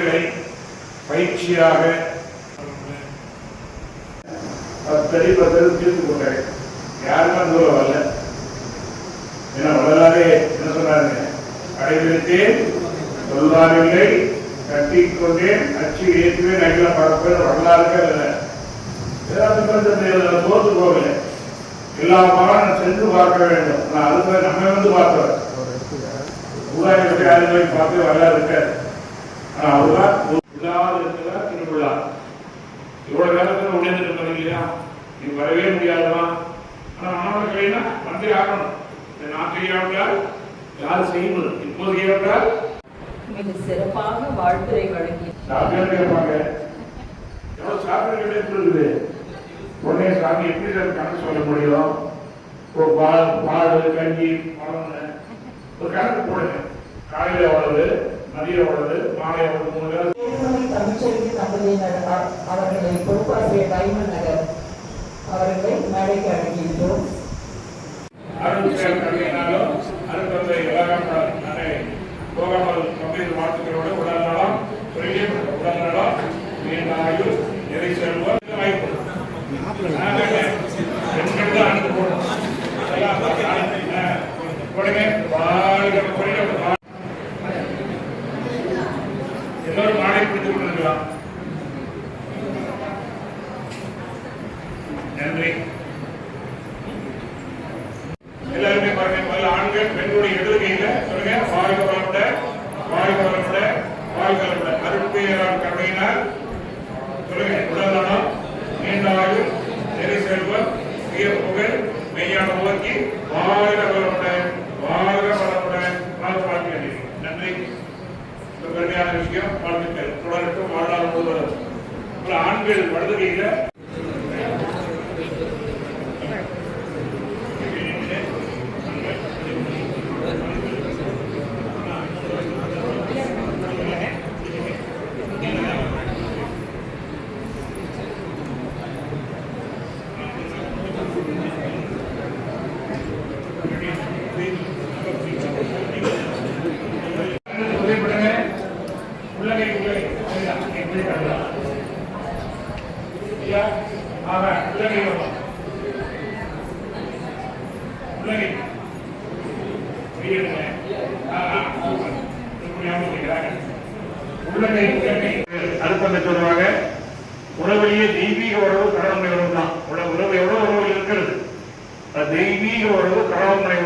பெண்களை பயிற்சியாக பத்தடி பத்தடி தீர்த்து கொண்டாரு யாருமே தூரம் வரல. ஏன்னா வரலாறு என்ன சொன்னாங்க கடைபிடித்தேன் சொல்வாரில்லை கட்டிக்கொண்டேன் அச்சு ஏற்றுவேன் அகில பரப்பேன் வரலாறுகள் இல்லை தோத்து போகல. எல்லா மகனும் சென்று பார்க்க வேண்டும். நான் அது நம்ம வந்து பார்த்தவர் ஊராட்சி பற்றி யாரும் பார்த்து வரலாறு இருக்காது. ஆனா இல்லாத இருக்கிறதா திருவிழா. இவ்வளவு நேரத்தில் உடைந்துட்டு இருந்தது இல்லையா நீ வரவே முடியாதுமா? ஆனா கையினா வந்து ஆகணும். நான் செய்யாவிட்டால் யார் செய்யணும் இப்போது செய்யாவிட்டால் சிறப்பாக வாழ்த்துரை வழங்கி சாப்பிட்டு கேட்பாங்க? எவ்வளவு சாப்பிட்டு இருக்குது? உடனே சாமி எப்படி சார் கணக்கு சொல்ல முடியும்? இப்போ பால் பால் கஞ்சி பழம்னு ஒரு கணக்கு போடுங்க. காலையில் எவ்வளவு? எவ்வளவு மாலை எவ்வளவு மூணு தேர்மொழி தமிழ்ச்செல்வி தம்பதியினர் அவர்களை பொறுப்பாசிரியர் டைமண்ட் நகர் அவர்களை மேடைக்கு அழைக்கின்றோம். போகாமல் பல்வேறு வாழ்த்துக்களோடு உடல் நலம் தொழிலே உடல் நலம் நீண்ட ஆயுள் நிறை செல்வம் எல்லோரும் மாலை பிடித்துக் கொண்டிருக்கலாம் நன்றி. எல்லாருமே பாருங்க முதல்ல ஆண்கள் பெண்களுடைய எதிர்கையில சொல்லுங்க வாழ்க வளமுட வாழ்க வளமுட வாழ்க வளமுட அருட்பேரால் கருணையினால் சொல்லுங்க உடல்நலம் நீண்ட ஆயுள் நெறி செல்வம் உயர் புகழ் மெய்யான உலகி வாழ் வளமுட வாழ்க வளமுட வாழ்க வாழ்க்கை நன்றி ஒரு கடுமையான விஷயம் வாழ்த்துக்கள். தொடரட்டும் வாழ்நாள் முழுவதும். அப்புறம் ஆண்கள் வலதுகையில புகைப்படங்க உள்ளகை உள்ளகை சரிதான் எப்படி காட்டலாம் ஐயா ஆக உள்ளகை வரலாம் உள்ளகை வெளியிடுங்க ஆ, ஆ, சூப்பர். இப்படி ஞாபகம் வைக்கிறாங்க. உள்ளகை உள்ளகை அடுத்த சொல்லுவாங்க உறவிலேயே தெய்வீக உறவு கடவுள் உறவு தான் உறவு எவ்வளவு உறவு இருக்கிறது? தெய்வீக உறவு கடவுளுடைய